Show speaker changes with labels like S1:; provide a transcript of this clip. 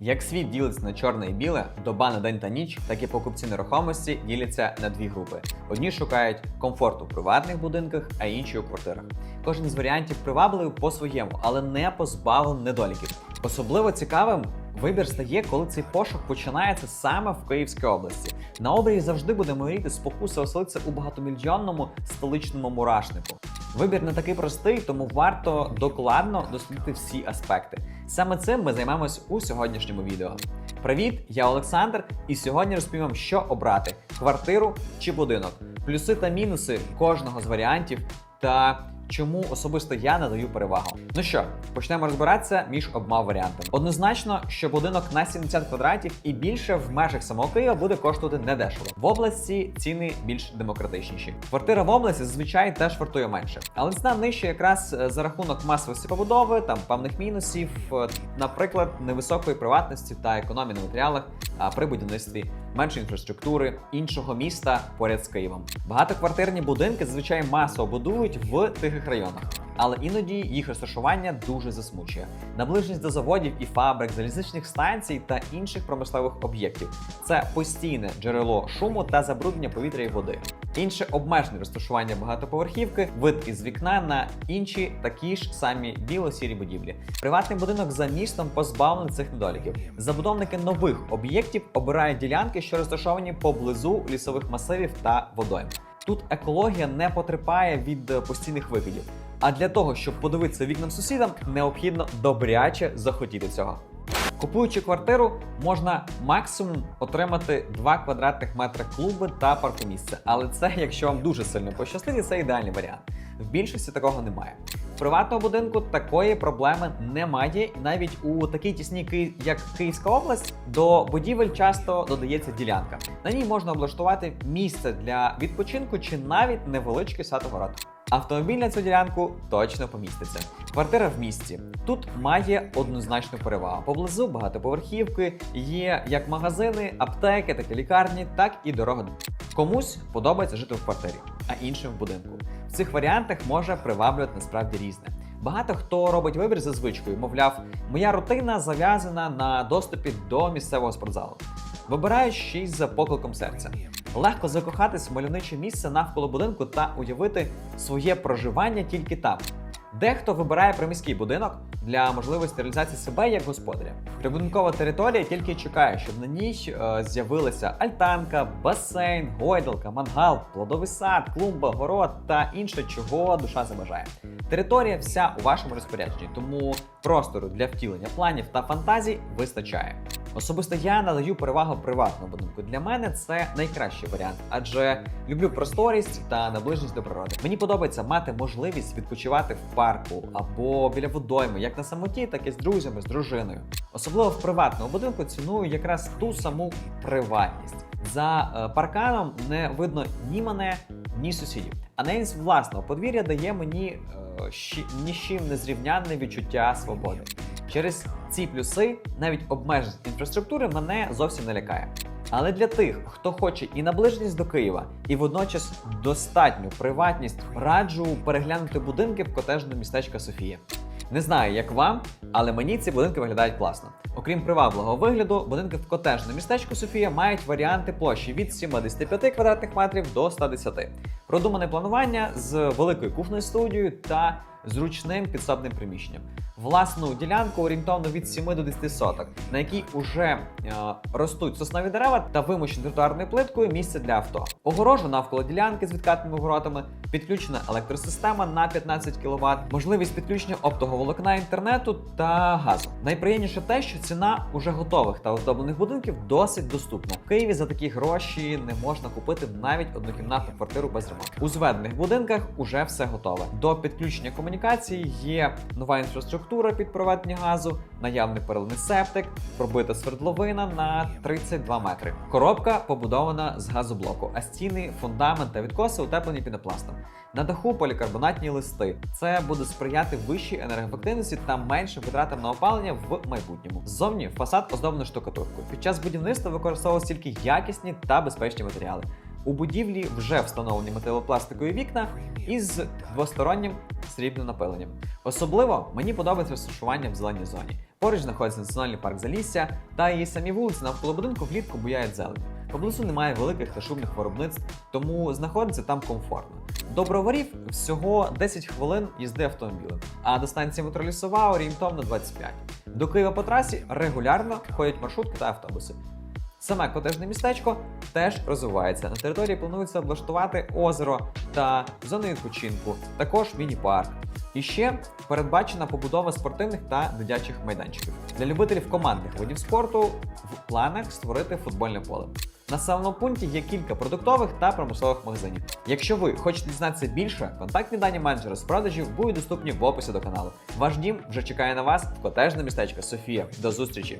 S1: Як світ ділиться на чорне і біле, доба на день та ніч, так і покупці нерухомості діляться на дві групи. Одні шукають комфорту в приватних будинках, а інші у квартирах. Кожен з варіантів привабливий по-своєму, але не позбавлений недоліків. Особливо цікавим вибір стає, коли цей пошук починається саме в Київській області. На обрії завжди буде моріти спокуса оселитися у багатомільйонному столичному мурашнику. Вибір не такий простий, тому варто докладно дослідити всі аспекти. Саме цим ми займемось у сьогоднішньому відео. Привіт, я Олександр, і сьогодні розповім вам, що обрати: квартиру чи будинок, плюси та мінуси кожного з варіантів та. Чому особисто я надаю перевагу? Ну що, почнемо розбиратися між обома варіантами. Однозначно, що будинок на 70 квадратів і більше в межах самого Києва буде коштувати недешево. В області ціни більш демократичніші. Квартира в області зазвичай теж вартує менше, але ціна нижча якраз е, за рахунок масовості побудови, там певних мінусів, е, наприклад, невисокої приватності та економії на матеріалах при будівництві менше інфраструктури іншого міста поряд з Києвом. Багатоквартирні будинки зазвичай масово будують в тихих районах, але іноді їх розташування дуже засмучує. Наближеність до заводів і фабрик, залізничних станцій та інших промислових об'єктів це постійне джерело шуму та забруднення повітря і води. Інше обмежене розташування багатоповерхівки, вид із вікна на інші такі ж самі біло-сірі будівлі. Приватний будинок за містом позбавлений цих недоліків. Забудовники нових об'єктів обирають ділянки, що розташовані поблизу лісових масивів та водойм. Тут екологія не потерпає від постійних викидів. А для того, щоб подивитися вікнам сусідам, необхідно добряче захотіти цього. Купуючи квартиру, можна максимум отримати 2 квадратних метри клуби та паркомісце. Але це, якщо вам дуже сильно пощастить, це ідеальний варіант. В більшості такого немає. В приватному будинку такої проблеми немає. Навіть у такій тісній як Київська область, до будівель часто додається ділянка. На ній можна облаштувати місце для відпочинку чи навіть невеличкий сад-огород. Автомобіль на цю ділянку точно поміститься. Квартира в місті. Тут має однозначну перевагу. Поблизу багатоповерхівки є як магазини, аптеки, так і лікарні, так і дорога. Комусь подобається жити в квартирі, а іншим в будинку. В цих варіантах може приваблювати насправді різне. Багато хто робить вибір за звичкою, мовляв, моя рутина зав'язана на доступі до місцевого спортзалу. Вибирають щось за покликом серця. Легко закохатись в мальовниче місце навколо будинку та уявити своє проживання тільки там. Дехто вибирає приміський будинок для можливості реалізації себе як господаря. Прибудинкова територія тільки чекає, щоб на ній е, з'явилася альтанка, басейн, гойдалка, мангал, плодовий сад, клумба, город та інше, чого душа забажає. Територія вся у вашому розпорядженні, тому простору для втілення планів та фантазій вистачає. Особисто я надаю перевагу приватному будинку. Для мене це найкращий варіант, адже люблю просторість та наближеність до природи. Мені подобається мати можливість відпочивати в парку або біля водойми, як на самоті, так і з друзями, з дружиною. Особливо в приватному будинку ціную якраз ту саму приватність. За е, парканом не видно ні мене, ні сусідів. А наїзд власного подвір'я дає мені е, ні з чим не зрівнянне відчуття свободи. Через ці плюси навіть обмеженість інфраструктури мене зовсім не лякає. Але для тих, хто хоче і наближеність до Києва, і водночас достатню приватність, раджу переглянути будинки в котежному містечка Софія. Не знаю, як вам, але мені ці будинки виглядають класно. Окрім привабливого вигляду, будинки в котежному містечку Софія мають варіанти площі від 75 квадратних метрів до 110. Продумане планування з великою кухнею студією та зручним підсобним приміщенням. Власну ділянку орієнтовно від 7 до 10 соток, на якій уже е, ростуть соснові дерева та вимощені тротуарною плиткою місце для авто. Огорожу навколо ділянки з відкатними воротами, підключена електросистема на 15 кВт, можливість підключення оптоволокна інтернету та газу. Найприємніше те, що ціна уже готових та оздоблених будинків досить доступна. В Києві за такі гроші не можна купити навіть однокімнатну квартиру без ремонту. У зведених будинках уже все готове. До підключення комунікації є нова інфраструктура під проведення газу, наявний паралельний септик, пробита свердловина на 32 метри. Коробка побудована з газоблоку, а стіни, фундамент та відкоси утеплені пінопластом. На даху полікарбонатні листи. Це буде сприяти вищій енергоефективності та меншим витратам на опалення в майбутньому. Ззовні фасад оздоблений штукатуркою. Під час будівництва використовувалися тільки якісні та безпечні матеріали. У будівлі вже встановлені металопластикові вікна із двостороннім срібним напиленням. Особливо мені подобається розташування в зеленій зоні. Поруч знаходиться національний парк Залісся, та і самі вулиці навколо будинку влітку буяють зелень. Поблизу немає великих та шумних виробництв, тому знаходиться там комфортно. До броварів всього 10 хвилин їзди автомобілем, а до станції метро Лісова орієнтовно 25. До Києва по трасі регулярно ходять маршрутки та автобуси. Саме котежне містечко теж розвивається. На території планується облаштувати озеро та зону відпочинку, також міні-парк. І ще передбачена побудова спортивних та дитячих майданчиків. Для любителів командних видів спорту в планах створити футбольне поле. На самому пункті є кілька продуктових та промислових магазинів. Якщо ви хочете дізнатися більше, контактні дані менеджера з продажів будуть доступні в описі до каналу. Ваш дім вже чекає на вас в котежне містечко Софія. До зустрічі!